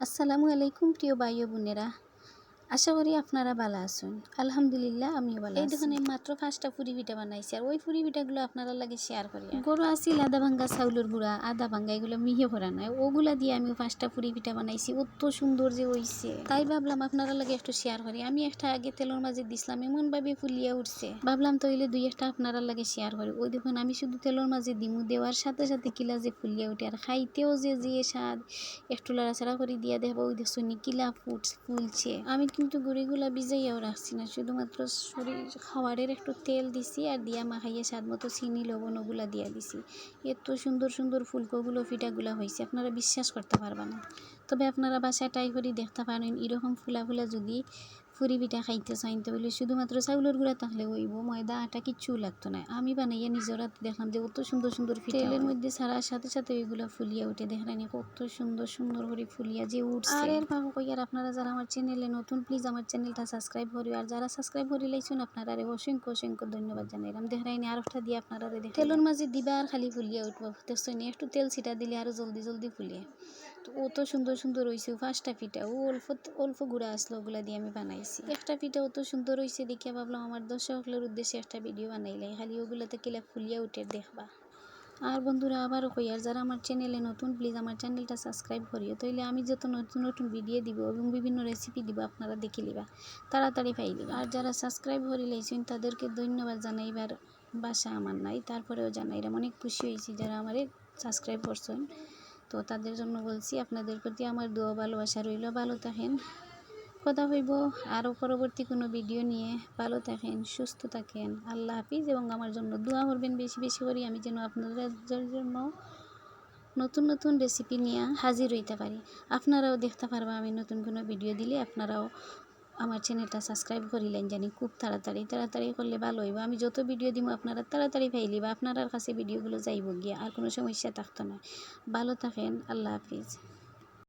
আসসালামু আলাইকুম প্রিয় ও বোনেরা। আশা করি আপনারা ভালো আছেন। আলহামদুলিল্লাহ আমিও ভালো এই দোকানে মাত্র পাঁচটা ফুরি পিঠা বানাইছি আর ওই ফুরি পিঠাগুলো আপনারা লাগে শেয়ার করি গরু আছিল আদা ভাঙ্গা চাউলের গুঁড়া আদা ভাঙ্গা এগুলো মিহে ভরা নাই ওগুলা দিয়ে আমি পাঁচটা ফুরি পিঠা বানাইছি অত সুন্দর যে হইছে। তাই ভাবলাম আপনারা লাগে একটু শেয়ার করি। আমি একটা আগে তেলের মাঝে দিছিলাম এমন ভাবে ফুলিয়া উঠছে। ভাবলাম তইলে দুই একটা আপনারা লাগে শেয়ার করি। ওই দেখুন আমি শুধু তেলের মাঝে দিমু দেওয়ার সাথে সাথে কিলা যে ফুলিয়া উঠে আর খাইতেও যে যে স্বাদ একটু লাড়াচাড়া করে দিয়া দেখব ওই দেখছ কিলা ফুট ফুলছে আমি কিন্তু গুড়িগুলা ভিজাইয়াও রাখছি না। শুধুমাত্র শরীর খাবারের একটু তেল দিছি আর দিয়া মাখাইয়া স্বাদ মতো চিনি, লবণ ওগুলা দিয়া দিছি। এত সুন্দর সুন্দর ফুলকোগুলো, ফিটাগুলা হয়েছে আপনারা বিশ্বাস করতে পারবা না। তবে আপনারা বাসায় ট্রাই করে দেখতে পারেন, এরকম ফুলা ফুলা যদি ফুরি পিঠা খাইতে চাইন তো বলে শুধুমাত্র চাউলের গুঁড়া থাকলে হইব ময়দা আটা কিচ্ছু লাগতো না। আমি বানাইয়া নিজের হাতে দেখলাম যে কত সুন্দর সুন্দর পিঠা। তেলের মধ্যে ছাড়ার সাথে সাথে ওইগুলা ফুলিয়া উঠে দেখলেন কত সুন্দর সুন্দর করে ফুলিয়া যে উঠছে। আর এর ভাবো কইয়ার আপনারা যারা আমার চ্যানেলে নতুন প্লিজ আমার চ্যানেলটা সাবস্ক্রাইব করি আর যারা সাবস্ক্রাইব করে লাইছেন আপনারা অসংখ্য অসংখ্য ধন্যবাদ জানাইলাম দেখরাইনি আর একটা দিয়ে আপনারা তেলের মাঝে দিবা আর খালি ফুলিয়া উঠবো দেখছেন একটু তেল ছিটা দিলে আরও জলদি জলদি ফুলিয়ে। অত সুন্দর সুন্দর হয়েছে পাঁচটা পিঠা ও অল্প অল্প গুঁড়া আসলো, ওগুলা দিয়ে আমি বানাইছি। একটা পিঠা অত সুন্দর হয়েছে দেখিয়া ভাবলাম আমার দর্শকদের উদ্দেশ্যে একটা ভিডিও বানাইলাই, খালি ওগুলাতে কিলা ফুলিয়া উঠে দেখবা। আর বন্ধুরা, আবারও কই, আর যারা আমার চ্যানেলে নতুন প্লিজ আমার চ্যানেলটা সাবস্ক্রাইব করিও, তাইলে আমি যত নতুন নতুন ভিডিও দিব এবং বিভিন্ন রেসিপি দিব, আপনারা দেখে লিবা তাড়াতাড়ি পাই লিবা আর যারা সাবস্ক্রাইব করে লাইছেন, তাদেরকে ধন্যবাদ জানাইবার বাসা আমার নাই, তারপরেও জানাইলাম অনেক খুশি হয়েছি যারা আমারে সাবস্ক্রাইব করছেন। তো তাদের জন্য বলছি, আপনাদের প্রতি আমার দোয়া, ভালোবাসা রইল। ভালো থাকেন। কথা হইব, আরও পরবর্তী কোনো ভিডিও নিয়ে। ভালো থাকেন, সুস্থ থাকেন। আল্লাহ হাফিজ এবং আমার জন্য দোয়া করবেন বেশি বেশি করি। আমি যেন আপনাদের জন্য নতুন নতুন রেসিপি নিয়ে হাজির হইতে পারি। আপনারাও দেখতে পারবা আমি নতুন কোনো ভিডিও দিলে। আপনারাও আমার চ্যানেলটা সাবস্ক্রাইব করিলেন জানি খুব তাড়াতাড়ি। তাড়াতাড়ি করলে ভালো হইব। আমি যত ভিডিও দিব আপনারা তাড়াতাড়ি পাইলি বা আপনার কাছে ভিডিওগুলো যাইব গিয়া, আর কোনো সমস্যা থাকতো না। ভালো থাকেন, আল্লাহ হাফিজ।